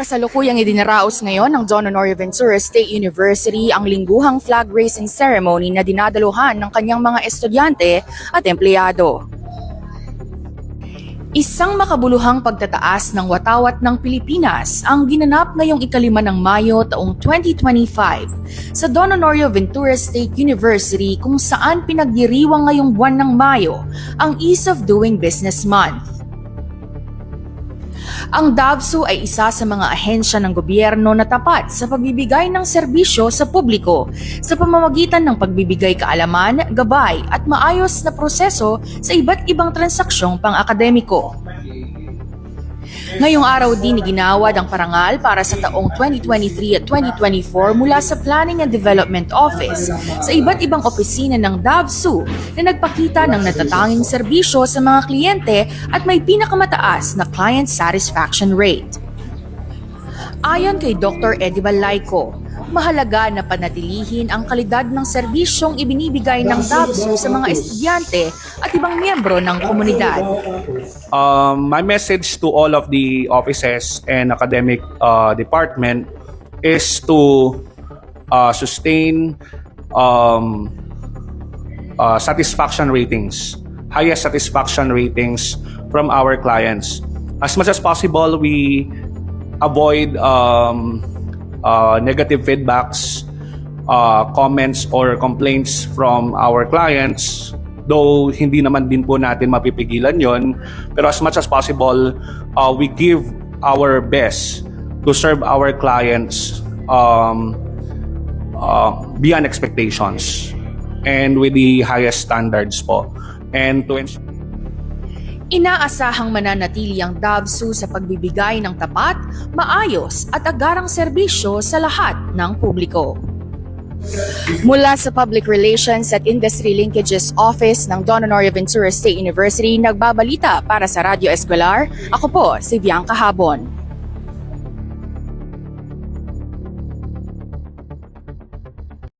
Kasalukuyang idinaraos ngayon ng Don Honorio Ventura State University ang lingguhang flag raising ceremony na dinadaluhan ng kanyang mga estudyante at empleyado. Isang makabuluhang pagtataas ng watawat ng Pilipinas ang ginanap ngayong ikalima ng Mayo taong 2025 sa Don Honorio Ventura State University kung saan pinagdiriwang ngayong buwan ng Mayo ang Ease of Doing Business Month. Ang DAVSU ay isa sa mga ahensya ng gobyerno na tapat sa pagbibigay ng serbisyo sa publiko sa pamamagitan ng pagbibigay kaalaman, gabay at maayos na proseso sa iba't ibang transaksyong pang-akademiko. Ngayong araw din iginawad ang parangal para sa taong 2023 at 2024 mula sa Planning and Development Office sa iba't ibang opisina ng DAVSU na nagpakita ng natatanging serbisyo sa mga kliyente at may pinakamataas na client satisfaction rate. Ayon kay Dr. Eddie Balaico, mahalaga na panatilihin ang kalidad ng serbisyong ibinibigay ng DAVSU sa mga estudyante at ibang miyembro ng komunidad. Um, my message to all of the offices and academic uh, department is to uh, sustain um, uh, satisfaction ratings, highest satisfaction ratings from our clients. As much as possible, we avoid um, uh, negative feedbacks, uh, comments, or complaints from our clients. Though hindi naman din po natin mapipigilan yon, pero as much as possible, uh, we give our best to serve our clients um, uh, beyond expectations and with the highest standards po. And to ensure Inaasahang mananatili ang DAVSU sa pagbibigay ng tapat, maayos at agarang serbisyo sa lahat ng publiko. Mula sa Public Relations at Industry Linkages Office ng Don Honorio Ventura State University, nagbabalita para sa Radyo Escolar, ako po si Bianca Habon.